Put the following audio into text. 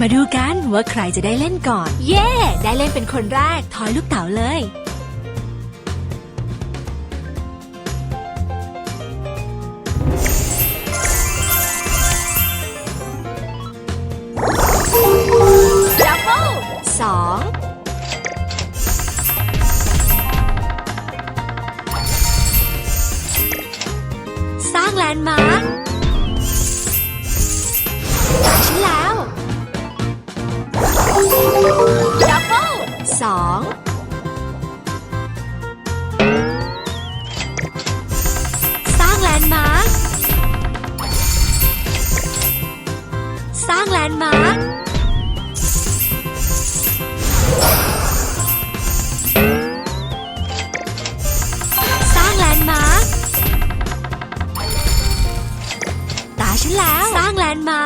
มาดูกันว่าใครจะได้เล่นก่อน เย่ได้เล่นเป็นคนแรก ทอยลูกเต๋าเลย ดับเบิลสองสร้างแลนด์มาร์ค สร้างแลนด์มาร์คสร้างแลนด์มาร์คตาฉันแล้ว สร้างแลนด์มาร์ค